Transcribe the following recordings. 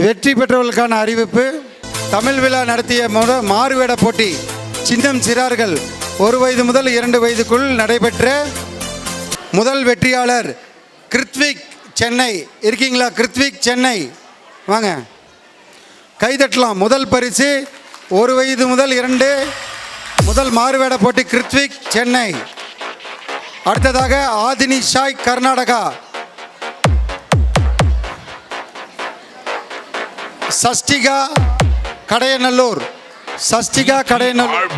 வெற்றி பெற்றவர்களுக்கான அறிவிப்பு. தமிழ் விழா நடத்திய முத மாறுவேட போட்டி சின்னம் சிறார்கள் ஒரு வயது முதல் இரண்டு வயதுக்குள் நடைபெற்ற முதல் வெற்றியாளர் கிருத்விக் சென்னை. இருக்கீங்களா? கிருத்விக் சென்னை. வாங்க. கைதட்டலாம். முதல் பரிசு ஒரு வயது முதல் இரண்டு முதல் மாறுவேட போட்டி கிருத்விக் சென்னை. அடுத்ததாக ஆதினி ஷாய் கர்நாடகா. சஷ்டிகா கடையநல்லூர். சஷ்டிகா கடையநல்லூர்.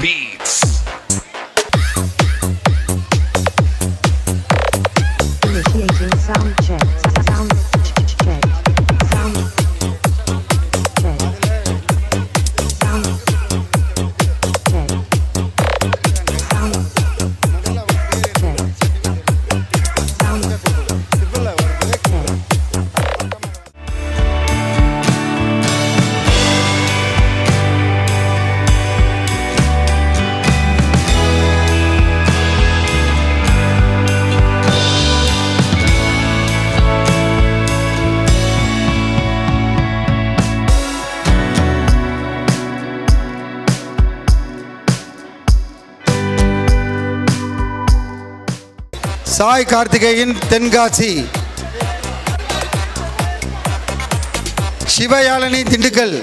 சாய் கார்த்திகேயன் தென்காசி. சிவயாழினி திண்டுக்கல்.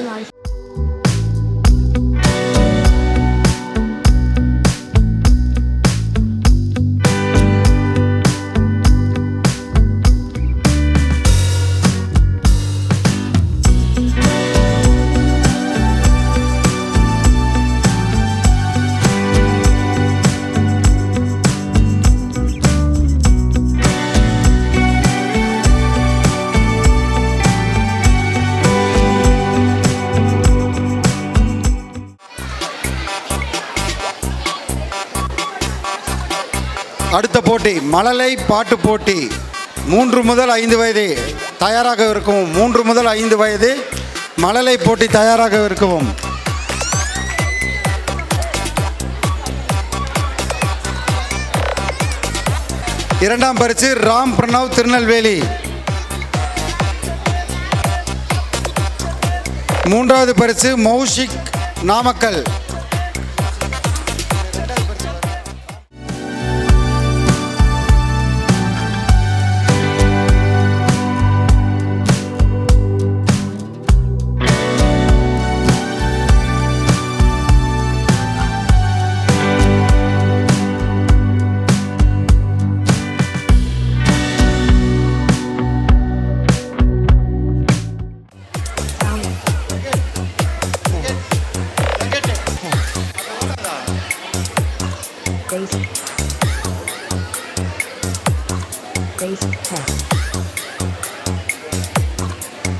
போட்டி மழலை பாட்டு போட்டி. மூன்று முதல் ஐந்து வயது தயாராக இருக்கவும் மூன்று முதல் ஐந்து வயது மழலை போட்டி தயாராக இருக்கவும் இரண்டாம் பரிசு ராம் பிரணவ் திருநெல்வேலி. மூன்றாவது பரிசு மௌஷிக் நாமக்கல்.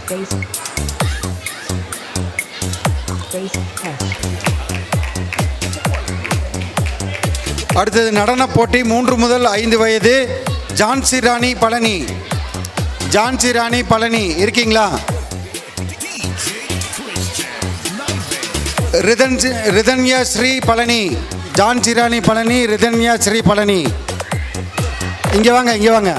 Bass. Bass அடுத்தது நடன போட்டி மூன்று முதல் ஐந்து வயது ஜான்சி ராணி பழனி. ஜான்சி ராணி பழனி இருக்கீங்களா? ரிதன் ரிதன்யா ஸ்ரீ பழனி. ஜான்சி ராணி பழனி ரிதன்யா ஸ்ரீ பழனி. இங்கே வாங்க இங்கே வாங்க.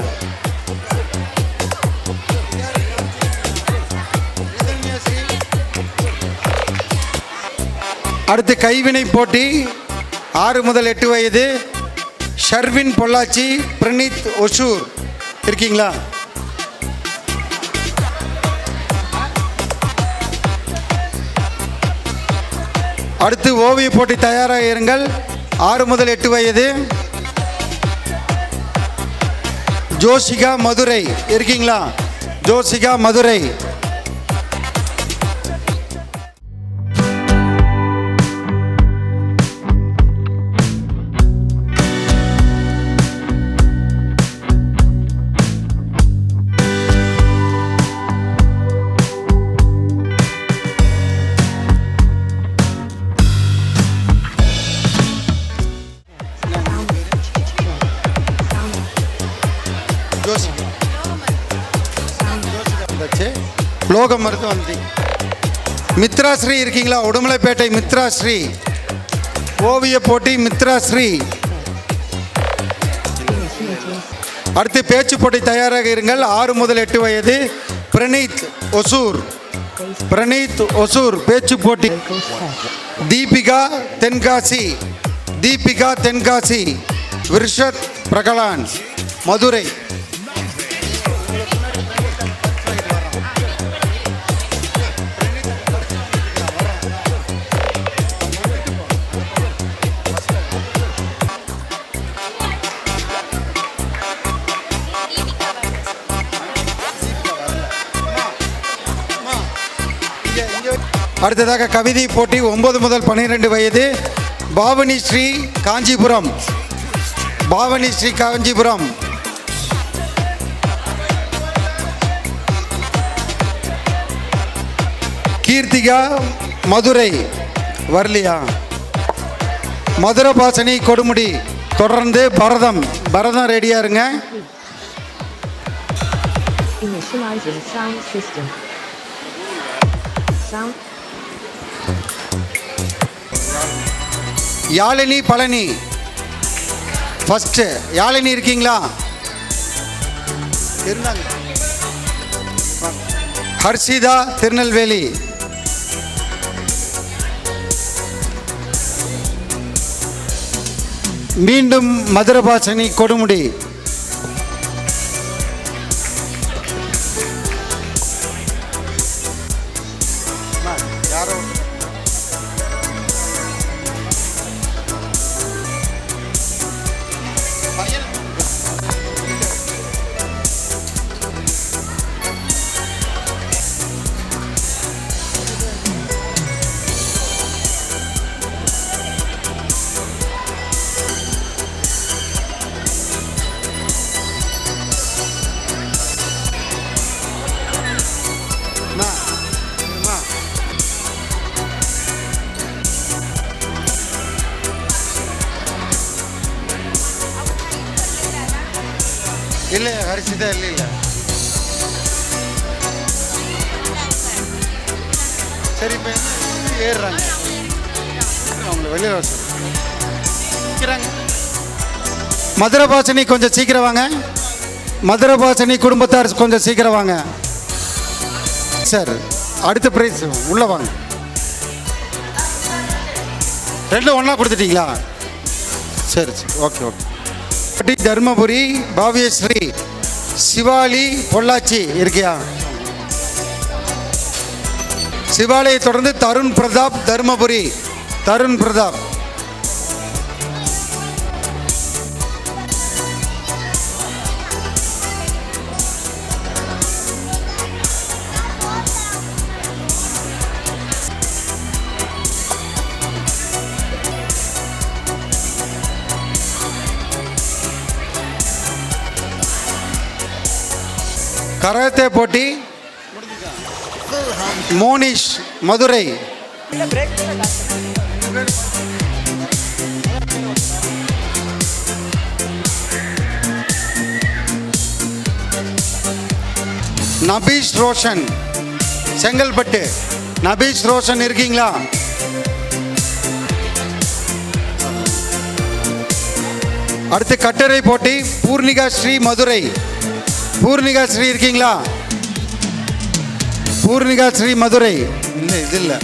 அடுத்து கைவினை போட்டி. ஆறு முதல் எட்டு வயது ஷர்வின் பொள்ளாச்சி பிரணீத் ஒசூர். இருக்கீங்களா? அடுத்து ஓவிய போட்டி தயாராக இருங்கள். ஆறு முதல் எட்டு வயது ஜோசிகா மதுரை. இருக்கீங்களா? ஜோசிகா மதுரை. ஜோசிகா வந்தாச்சு லோக மருத்துவம் வந்து மித்ராஸ்ரீ இருக்கீங்களா? உடுமலைப்பேட்டை மித்ராஸ்ரீ. ஓவிய போட்டி மித்ராஸ்ரீ. அடுத்து பேச்சு போட்டி தயாராக இருங்கள். ஆறு முதல் எட்டு வயது பிரணீத் ஒசூர். பிரணீத் ஒசூர் பேச்சு போட்டி. தீபிகா தென்காசி. தீபிகா தென்காசி. விர்ஷத் பிரகலான் மதுரை. அடுத்ததாக கவிதை போட்டி ஒன்பது முதல் பன்னிரெண்டு வயது பாவனி ஸ்ரீ காஞ்சிபுரம். பாவனி ஸ்ரீ காஞ்சிபுரம். கீர்த்திகா மதுரை வரலியா. மதுரை பாசனி கொடுமுடி. தொடர்ந்து பரதம். பரதம் ரெடியா இருங்க. Initializing sound system. Sound. Yazhini Palani. First Yazhini இருக்கீங்களா? இருந்தாங்க. ஹர்ஷிதா திருநெல்வேலி. மீண்டும் மதுரபாசனி கொடுமுடி. இல்ல இல்ல சரி இப்ப ஏறுறாங்க அவங்கள வெளியில வர. மதுரை பாசனி கொஞ்சம் சீக்கிரம் வாங்க மதுரை பாசனி குடும்பத்தார் கொஞ்சம் சீக்கிரம் வாங்க சார் அடுத்த பிரைஸ் உள்ள வாங்க ரெண்டும் ஒன்றா கொடுத்துட்டீங்களா சரி சரி ஓகே ஓகே தருமபுரி பாவியஸ்ரீ சிவாலி பொள்ளாச்சி இருக்கியா? சிவாலயை தொடர்ந்து தருண் பிரதாப் தருமபுரி. தருண் பிரதாப். கராத்தே போட்டி. மோனிஷ் மதுரை. நபீஷ் ரோஷன் செங்கல்பட்டு. நபீஷ் ரோஷன் இருக்கீங்களா? அடுத்து கட்டரை போட்டி பூர்ணிகா ஸ்ரீ மதுரை. பூர்ணிகா ஸ்ரீ இருக்கீங்களா? பூர்ணிகா ஸ்ரீ மதுரை. இல்லை இது இல்லை.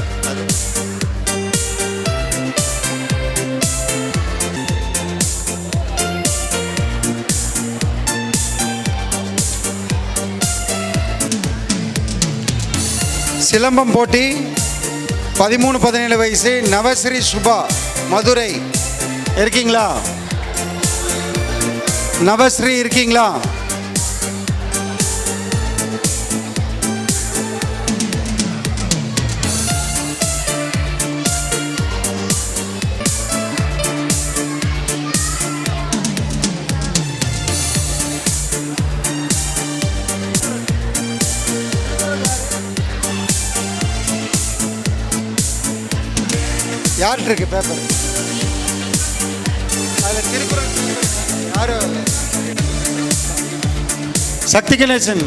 சிலம்பம் போட்டி பதிமூணு பதினேழு வயசு நவஸ்ரீ சுபா மதுரை. இருக்கீங்களா? நவஸ்ரீ இருக்கீங்களா? யார்கிட்ட இருக்கு பேப்பர் அதில் திருக்குறள் யாரு? சக்தி கணேசன்.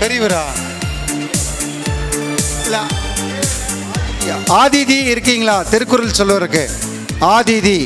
பெரியவரா? இல்ல. ஆதிதி இருக்கீங்களா? திருக்குறள் சொல்லுவருக்கு ஆதிதி.